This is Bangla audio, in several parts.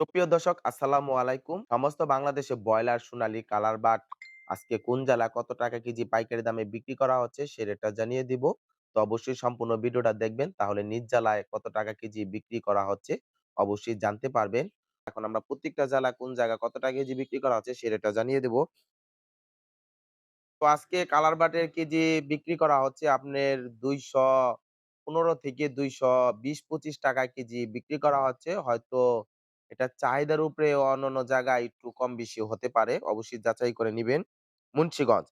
সুপ্রিয় দর্শক, আসসালামু আলাইকুম। সমস্ত বাংলাদেশে ব্রয়লার, সোনালী, কালার বাট আজকে কোন জেলা কত টাকা কেজি পাইকারি দামে বিক্রি করা হচ্ছে সে রেটটা জানিয়ে দিব। তো অবশ্যই সম্পূর্ণ ভিডিওটা দেখবেন, তাহলে নিজ জেলায় কত টাকা কেজি বিক্রি করা হচ্ছে অবশ্যই জানতে পারবেন। এখন আমরা প্রত্যেকটা জেলা কোন জায়গা কত টাকা কেজি বিক্রি করা হচ্ছে সে রেটটা জানিয়ে দেব। তো আজকে কালার বাটের কেজি বিক্রি করা হচ্ছে আপনার দুইশো পনেরো থেকে দুইশো বিশ পঁচিশ টাকা কেজি বিক্রি করা হচ্ছে। হয়তো এটা চাহিদার উপরে অন্যান্য জায়গায় একটু কম বেশি হতে পারে। অবশ্যই যাচাই করে নিবেন। মুন্সিগঞ্জ,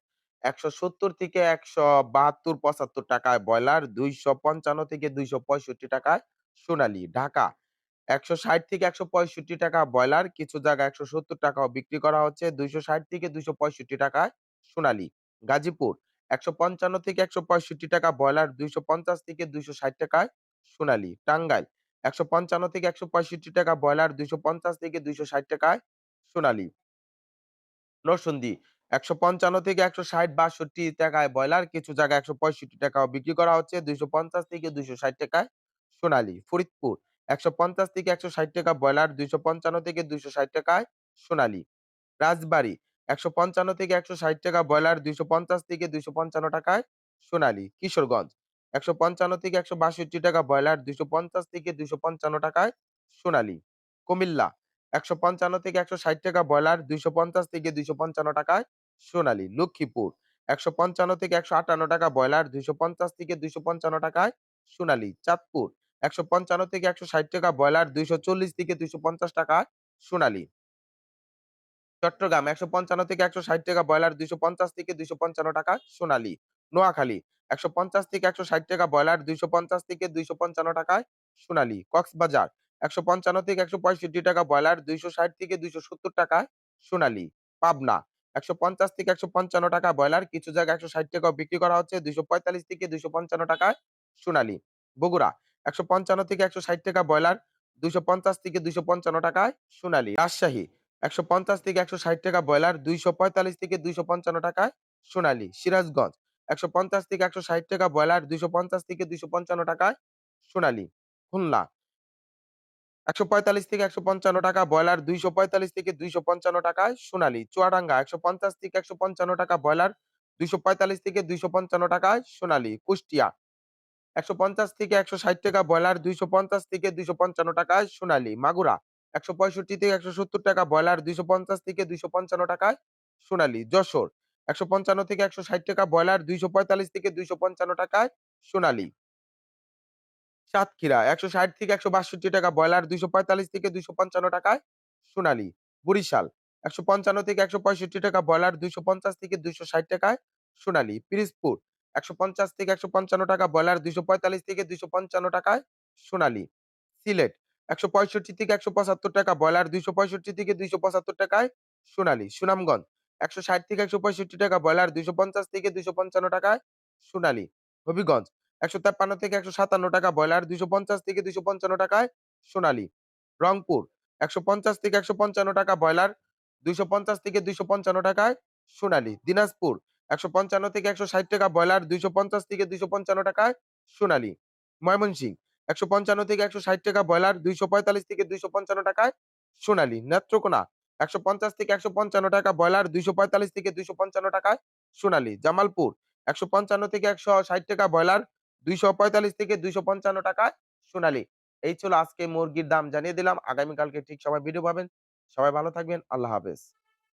একশো সত্তর থেকে একশো বাহাত্তর, পঁচাত্তর টাকায় ব্রয়লার, দুইশো পঞ্চান্ন থেকে দুইশো পঁয়ষট্টি টাকায় সোনালী। ঢাকা, একশো ষাট থেকে একশো পঁয়ষট্টি টাকা ব্রয়লার, কিছু জায়গায় একশো সত্তর টাকাও বিক্রি করা হচ্ছে, দুইশো ষাট থেকে দুইশো পঁয়ষট্টি টাকায় সোনালী। গাজীপুর, একশো পঞ্চান্ন থেকে একশো পঁয়ষট্টি টাকা ব্রয়লার, দুইশো পঞ্চাশ থেকে দুইশো ষাট টাকায় সোনালি। টাঙ্গাইল একশো পঞ্চান্ন থেকে একশো পঁয়ষট্টি টাকা, ব্রয়লার দুইশো পঞ্চাশ থেকে দুইশো ষাট টাকায় সোনালী। নরসিংদী একশো পঞ্চান্ন থেকে একশো ষাট বাষট্টি টাকায় ব্রয়লার, কিছু জায়গায় একশো পঁয়ষট্টি টাকাও বিক্রি করা হচ্ছে, দুইশো পঞ্চাশ থেকে দুইশো ষাট টাকায় সোনালী। ফরিদপুর, একশো পঞ্চাশ থেকে একশো ষাট টাকা, ব্রয়লার দুইশো পঞ্চান্ন থেকে দুইশো ষাট টাকায় সোনালী। রাজবাড়ি, একশো পঞ্চান্ন থেকে একশো ষাট টাকা, ব্রয়লার দুইশো পঞ্চাশ থেকে দুইশো পঞ্চান্ন টাকায় সোনালী। কিশোরগঞ্জ একশো পঞ্চান্ন থেকে একশো বাষট্টি টাকা ব্রয়লার, দুশো পঞ্চাশ থেকে দুশো পঞ্চান্ন টাকায় সোনালী কুমিল্লা, একশো পঞ্চান্ন থেকে একশো ষাট টাকা ব্রয়লার দুইশো পঞ্চাশ থেকে দুইশো পঞ্চান্ন টাকায় সোনালী লক্ষ্মীপুর, একশো পঞ্চান্ন থেকে একশো আটান্ন টাকা ব্রয়লার দুইশো পঞ্চাশ থেকে দুইশো পঞ্চান্ন টাকায় সোনালী চাঁদপুর, একশো পঞ্চান্ন থেকে একশো ষাট টাকা ব্রয়লার দুইশো চল্লিশ থেকে দুইশো পঞ্চাশ টাকায় সোনালী চট্টগ্রাম, একশো পঞ্চান্ন থেকে একশো ষাট টাকা ব্রয়লার দুইশো পঞ্চাশ থেকে দুইশো পঞ্চান্ন টাকা সোনালী নোয়াখালী, একশো পঞ্চাশ থেকে একশো ষাট টাকা ব্রয়লার, দুইশো পঞ্চাশ থেকে দুইশো পঞ্চান্ন টাকায় সোনালী, কক্সবাজার, একশো পঞ্চান্ন থেকে একশো পঁয়ষট্টি টাকা ব্রয়লার, দুইশো ষাট থেকে দুইশো সত্তর টাকায় সোনালী, পাবনা, একশো পঞ্চাশ থেকে একশো পঞ্চান্ন টাকা ব্রয়লার, কিছু জায়গায় একশো ষাট টাকাও বিক্রি করা হচ্ছে, দুইশো পঁয়তাল্লিশ থেকে দুইশো পঞ্চান্ন টাকায় সোনালী, বগুড়া, একশো পঞ্চান্ন থেকে একশো ষাট টাকা ব্রয়লার, দুইশো পঞ্চাশ থেকে দুইশো পঞ্চান্ন টাকায় সোনালী, রাজশাহী, একশো পঞ্চাশ থেকে একশো ষাট টাকা ব্রয়লার, দুইশো পঁয়তাল্লিশ থেকে দুইশো পঞ্চান্ন টাকায় সোনালী, সিরাজগঞ্জ একশো পঞ্চাশ থেকে একশো ষাট টাকা ব্রয়লার, দুইশো পঞ্চাশ থেকে দুইশো পঞ্চান্ন টাকায় সোনালী, খুলনা। একশো পঁয়তাল্লিশ থেকে একশো পঞ্চান্ন টাকা ব্রয়লার, দুইশো পঁয়তাল্লিশ থেকে দুইশো পঞ্চান্ন টাকায় সোনালী। চুয়াডাঙ্গা, একশো পঞ্চাশ থেকে একশো পঞ্চান্ন টাকা ব্রয়লার, দুইশো পঁয়তাল্লিশ থেকে দুইশো পঞ্চান্ন টাকায় সোনালী। কুষ্টিয়া, একশো পঞ্চাশ থেকে একশো ষাট টাকা ব্রয়লার, দুইশো পঞ্চাশ থেকে দুইশো পঞ্চান্ন টাকায় সোনালী। মাগুরা, একশো পঁয়ষট্টি থেকে একশো সত্তর টাকা ব্রয়লার, দুইশো পঞ্চাশ থেকে দুইশো পঞ্চান্ন টাকায় সোনালী। যশোর একশো পঞ্চান্ন থেকে একশো ষাট টাকা ব্রয়লার, দুইশো পঁয়তাল্লিশ থেকে দুইশো পঞ্চান্ন টাকায় সোনালী। সাতক্ষীরা, একশো ষাট থেকে একশো বাষট্টি টাকা ব্রয়লার, দুইশো পঁয়তাল্লিশ থেকে দুইশো পঞ্চান্ন টাকায় সোনালী। বরিশাল, একশো পঞ্চান্ন থেকে একশো পঁয়ষট্টি টাকা ব্রয়লার, দুইশো পঞ্চাশ থেকে দুইশো ষাট টাকায় সোনালী। পিরিজপুর, একশো পঞ্চাশ থেকে একশো পঞ্চান্ন টাকা ব্রয়লার, দুইশো পঁয়তাল্লিশ থেকে দুইশো পঞ্চান্ন টাকায় সোনালী। সিলেট, একশো পঁয়ষট্টি থেকে একশো পঁচাত্তর টাকা ব্রয়লার, দুইশো পঁয়ষট্টি থেকে দুইশো পঁচাত্তর টাকায় সোনালী। সুনামগঞ্জ একশো ষাট থেকে একশো পঁয়ষট্টি টাকা ব্রয়লার দুইশো পঞ্চাশ থেকে দুইশো পঞ্চান্ন টাকায় সোনালী হবিগঞ্জ। একশো তেপ্পান্ন থেকে একশো সাতান্ন টাকা ব্রয়লার দুইশো পঞ্চাশ থেকে দুইশো পঞ্চান্ন টাকায় সোনালী রংপুর। একশো পঞ্চাশ থেকে একশো পঞ্চান্ন টাকা ব্রয়লার দুইশো পঞ্চাশ থেকে দুইশো পঞ্চান্ন টাকায় সোনালী দিনাজপুর। একশো পঞ্চান্ন থেকে একশো ষাট টাকা ব্রয়লার দুইশো পঞ্চাশ থেকে দুইশো পঞ্চান্ন টাকায় সোনালী ময়মনসিংহ। একশো পঞ্চান্ন থেকে একশো ষাট টাকা ব্রয়লার দুইশো পঁয়তাল্লিশ থেকে দুইশো পঞ্চান্ন টাকায় সোনালী নেত্রকোনা। একশো পঞ্চাশ থেকে একশো পঞ্চান্ন টাকা, ব্রয়লার দুইশো পঁয়তাল্লিশ থেকে দুইশো পঞ্চান্ন টাকায় সোনালি, জামালপুর একশো পঞ্চান্ন থেকে একশো ষাট টাকা, ব্রয়লার দুইশো পঁয়তাল্লিশ থেকে দুইশো পঞ্চান্ন টাকায় সোনালী। এই ছিল আজকে মুরগির দাম জানিয়ে দিলাম। আগামীকালকে ঠিক সময় ভিডিও পাবেন। সবাই ভালো থাকবেন। আল্লাহ হাফেজ।